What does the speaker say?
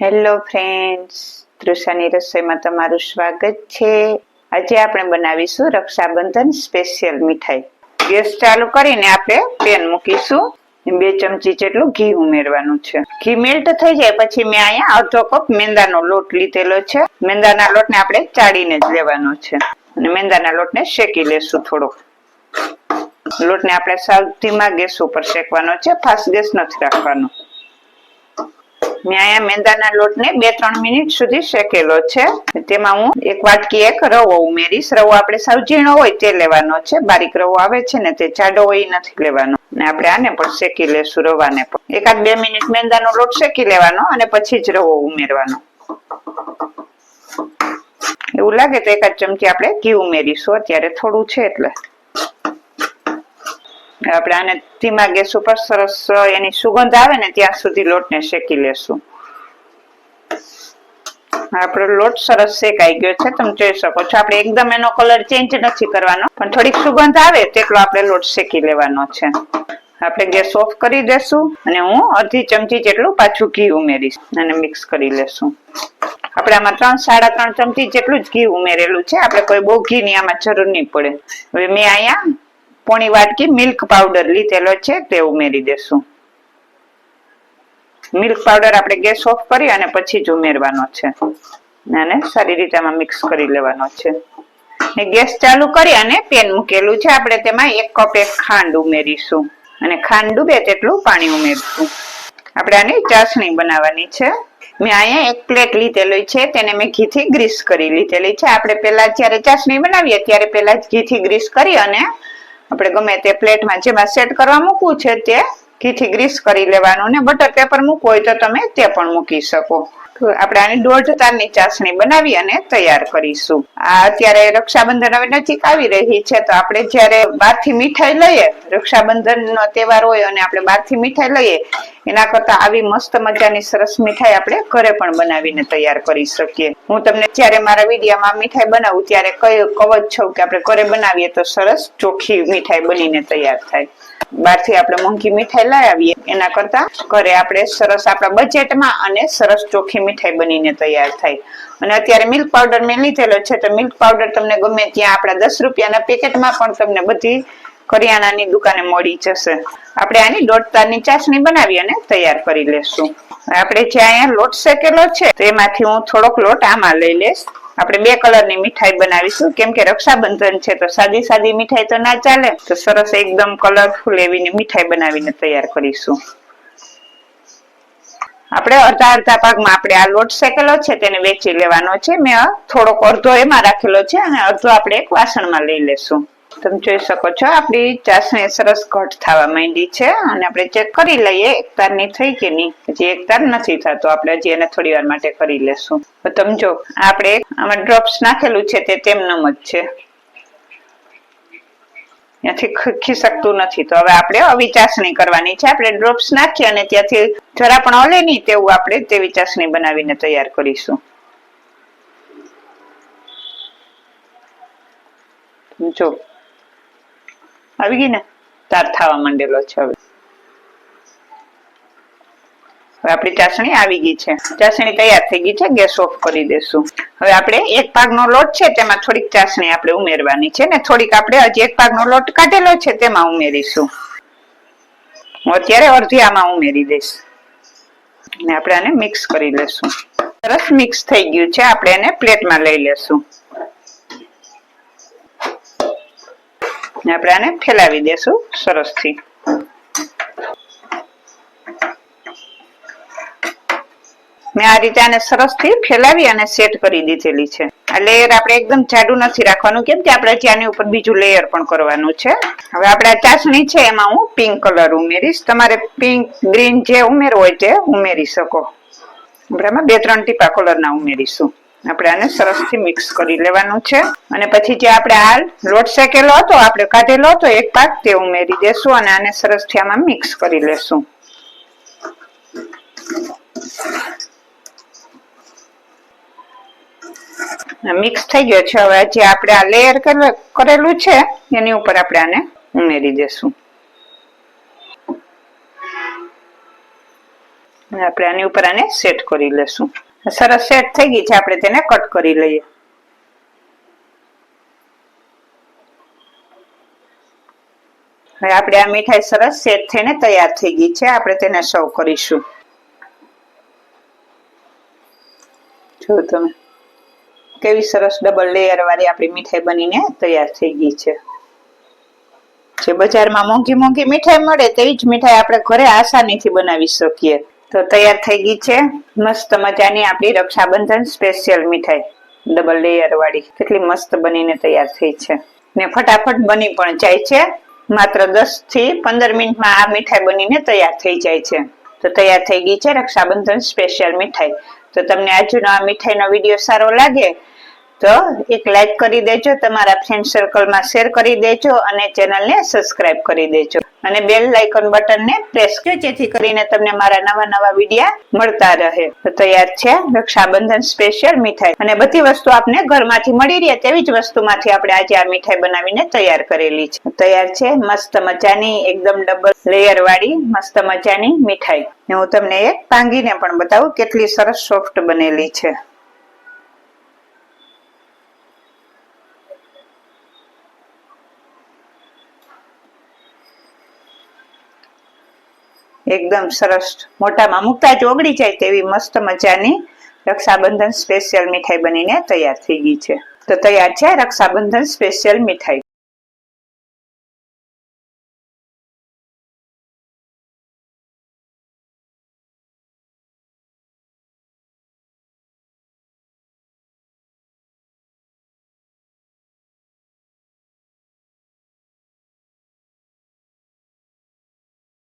Hello friends તૃષાની રસોઈમાં તમારું સ્વાગત છે. આજે આપણે બનાવીશું રક્ષાબંધન સ્પેશિયલ મીઠાઈ. ગેસ ચાલુ કરીને આપણે પેન મૂકીશું. બે ચમચી જેટલું ઘી ઉમેરવાનું છે. ઘી મેલ્ટ થઈ જાય પછી મેં અહીંયા અડધો કપ મેંદાનો લોટ લીધેલો છે. મેંદાના લોટને આપણે ચાળીને જ લેવાનો છે. અને મેંદાના લોટને શેકી લેશું થોડોક. લોટને આપણે સાવ ધીમા ગેસ ઉપર શેકવાનો છે. ફાસ્ટ ગેસ નથી રાખવાનો. મેં અહીંયા મેંદાના લોટને બે ત્રણ મિનિટ સુધી શેકેલો છે. તેમાં હું એક વાટકી એક રવો ઉમેરીશ. રવો આપણે સાવ ઝીણો હોય તે લેવાનો છે. બારીક રવો આવે છે ને તે જાડો હોય નથી લેવાનો. ને આપણે આને પણ શેકી લેશું રવાને પણ. એકાદ બે મિનિટ મેંદાનો લોટ શેકી લેવાનો અને પછી જ રવો ઉમેરવાનો. એવું લાગે તો એકાદ ચમચી આપણે ઘી ઉમેરીશું. અત્યારે થોડું છે એટલે. આપણે આને ધીમા ગેસ ઉપર સરસ એની સુગંધ આવે ને ત્યાં સુધી લોટને શેકી લેશું. આપણો લોટ સરસ શેકાઈ ગયો છે, તમે જોઈ શકો છો. આપણે એકદમ એનો કલર ચેન્જ નથી કરવાનો, પણ થોડીક સુગંધ આવે તેટલો આપણે લોટ શેકી લેવાનો છે. આપણે ગેસ ઓફ કરી દેશું અને હું અડધી ચમચી જેટલું પાછું ઘી ઉમેરીશ અને મિક્સ કરી લેશું. આપણે આમાં ત્રણ, સાડા ત્રણ ચમચી જેટલું જ ઘી ઉમેરેલું છે. આપણે કોઈ બહુ ઘી ની આમાં જરૂર નહીં પડે. હવે મેં અહીંયા પોણી વાટકી મિલ્ક પાવડર લીધેલો છે, તે ઉમેરી દેશું. મિલ્ક પાવડર આપણે ગેસ ઓફ કરી અને પછી જ ઉમેરવાનો છે. અને સારી રીતે આમાં મિક્સ કરી લેવાનો છે. ને ગેસ ચાલુ કરી અને પેન મૂકેલું છે. આપણે તેમાં એક કપ એક ખાંડ ઉમેરીશું. અને ખાંડ ડૂબે તેટલું પાણી ઉમેરશું. આપણે આની ચાસણી બનાવવાની છે. મેં અહીંયા એક પ્લેટ લીધેલી છે. તેને મેં ઘીથી ગ્રીસ કરી લીધેલી છે. આપણે પેલા જ્યારે ચાસણી બનાવીએ, ત્યારે પેલા જ ઘીથી ગ્રીસ કરી અને આપણે ગમે તે પ્લેટમાં જેમાં સેટ કરવા મૂકવું છે તે ઘીથી ગ્રીસ કરી લેવાનું ને બટર પેપર મૂકવું હોય તો તમે તે પણ મૂકી શકો. આપણે આની દોઢ તારની ચાસણી બનાવી અને તૈયાર કરીશું. આ અત્યારે રક્ષાબંધન હવે નજીક આવી રહી છે, તો આપણે જ્યારે બહારથી મીઠાઈ લઈએ રક્ષાબંધન નો તહેવાર હોય અને આપણે બહારથી મીઠાઈ લઈએ એના કરતા આવી મસ્ત મજાની સરસ મીઠાઈ આપણે ઘરે પણ બનાવીને તૈયાર કરી શકીએ. હું તમને જ્યારે મારા વિડીયામાં મીઠાઈ બનાવું ત્યારે કઈ કવચ છું કે આપણે ઘરે બનાવીએ તો સરસ ચોખ્ખી મીઠાઈ બનીને તૈયાર થાય. બહારથી આપણે મોંઘી મીઠાઈ લઈ આવીએ. એના કરતા ઘરે આપણે સરસ આપણા બજેટમાં અને સરસ ચોખ્ખી મીઠાઈ બનીને તૈયાર થાય. અને અત્યારે મિલ્ક પાવડર મેં લીધેલો છે, તો મિલ્ક પાવડર તમને ગમે ત્યાં આપણા દસ રૂપિયાના પેકેટમાં પણ તમને બધી કરિયાણાની દુકાને મળી જશે. આપણે આની દોઢ તારની ચાસણી બનાવી અને તૈયાર કરી લેશું. આપણે જે અહીંયા લોટ શેકેલો છે, તેમાંથી હું થોડોક લોટ આમાં લઈ લઈશ. આપણે બે કલરની મીઠાઈ બનાવીશું. કેમ કે રક્ષાબંધન છે, તો સાદી સાદી મીઠાઈ તો ના ચાલે. તો સરસ એકદમ કલરફુલ એવી મીઠાઈ બનાવીને તૈયાર કરીશું. આપણે અડધા અડધા ભાગમાં આપણે આ લોટ શેકેલો છે, તેને વેચી લેવાનો છે. મેં થોડોક અડધો એમાં રાખેલો છે અને અડધો આપણે એક વાસણમાં લઈ લેશું. તમે જોઈ શકો છો, આપણી ચાસણી સરસ ઘટ થવા માંડી છે અને આપણે ચેક કરી લઈએ એક તારની થઈ કે નહીં? હજી એક તાર નથી થતો, આપણે હજી એને થોડી વાર માટે કરી લેશું. તો તમે જો, આપણે આમાં ડ્રોપ્સ નાખેલું છે તે તેમનું જ છે. ત્યાંથી ખીસકતું નથી. તો હવે આપણે આવી ચાસણી કરવાની છે. આપણે ડ્રોપ્સ નાખીએ અને ત્યાંથી જરા પણ ઓલે નહીં તેવું આપણે તેવી ચાસણી બનાવીને તૈયાર કરીશું. જો આવી ગઈ ને? તાર થવા માંડેલો છે હવે. આપણી ચાસણી આવી ગઈ છે. ચાસણી તૈયાર થઈ ગઈ છે, ગેસ ઓફ કરી દેશું. હવે આપણે એક ભાગનો લોટ છે, તેમાં થોડીક ચાસણી આપણે ઉમેરવાની છે ને થોડીક આપણે હજી એક ભાગનો લોટ કાઢેલો છે, તેમાં ઉમેરીશું. હું અત્યારે અડધી આમાં ઉમેરી દઈશ. ને આપણે આને મિક્સ કરી લેશું. સરસ મિક્સ થઈ ગયું છે, આપણે એને પ્લેટમાં લઈ લેશું. ને આપણે આને ફેલાવી દેશું સરસથી. મેં આ રીતે આને સરસથી ફેલાવી અને સેટ કરી દીધેલી છે. આ લેયર આપણે એકદમ જાડું નથી રાખવાનું. કેમ કે આપણે ત્યાંની ઉપર બીજું લેયર પણ કરવાનું છે. હવે આપણે આ ચાસણી છે એમાં હું પિંક કલર ઉમેરીશ. તમારે પિંક ગ્રીન જે ઉમેરવો હોય તે ઉમેરી શકો. આપણે બે, ત્રણ ટીપા કલરના ઉમેરીશું. આપણે આને સરસથી મિક્સ કરી લેવાનું છે. અને પછી જે આપણે આ લોટ શેકેલો હતો, આપણે કાઢેલો હતો, એક પાક તે ઉમેરી દેશું અને આને સરસથી આમાં મિક્સ કરી લેશું. મિક્સ થઈ ગયો છે. હવે જે આપણે આ લેયર કરેલું છે, એની ઉપર આપણે આને ઉમેરી દેશું. આપણે આની ઉપર આને સેટ કરી લેશું. સરસ સેટ થઈ ગઈ છે. આપણે તેને કટ કરી લઈએ. હવે આપણે આ મીઠાઈ સરસ સેટ થઈને તૈયાર થઈ ગઈ છે. આપણે તેને સર્વ કરીશું. જો તમે કેવી સરસ ડબલ લેયર વાળી આપણી મીઠાઈ બનીને તૈયાર થઈ ગઈ છે. જે બજારમાં મોંઘી મોંઘી મીઠાઈ મળે તેવી જ મીઠાઈ આપણે ઘરે આસાનીથી બનાવી શકીએ. તો તૈયાર થઈ ગઈ છે. મસ્ત મજાની આપણી રક્ષાબંધન સ્પેશિયલ મીઠાઈ ડબલ લેયર વાળી. કેટલી મસ્ત બનીને તૈયાર થઈ છે. ને ફટાફટ બની પણ જાય છે. માત્ર દસથી પંદર મિનિટમાં આ મીઠાઈ બનીને તૈયાર થઈ જાય છે. તો તૈયાર થઈ ગઈ છે રક્ષાબંધન સ્પેશિયલ મીઠાઈ. તો તમને આજનો આ મીઠાઈનો વીડિયો સારો લાગે તો એક લાઈક કરી દેજો, તમારા ફ્રેન્ડ સર્કલમાં શેર કરી દેજો અને ચેનલને સબસ્ક્રાઇબ કરી દેજો. અને બેલ લાઇકન બટનને પ્રેસ કરો જેથી કરીને તમને મારા નવા નવા વિડીયા મળતા રહે. તો તૈયાર છે રક્ષાબંધન સ્પેશિયલ મીઠાઈ. અને બધી વસ્તુ આપને ઘરમાંથી મળી રહે તેવી જ વસ્તુમાંથી આપણે આજે આ મીઠાઈ બનાવીને તૈયાર કરેલી છે. તૈયાર છે મસ્ત મજાની, એકદમ ડબલ લેયર વાળી મસ્ત મજાની મીઠાઈ. હું તમને એક ભાંગીને પણ બતાવું કેટલી સરસ સોફ્ટ બનેલી છે. એકદમ સરસ મોટામાં મૂકતા જ ઓગળી જાય તેવી મસ્ત મજાની રક્ષાબંધન સ્પેશિયલ મીઠાઈ બનીને તૈયાર થઈ ગઈ છે. તો તૈયાર છે રક્ષાબંધન સ્પેશિયલ મીઠાઈ.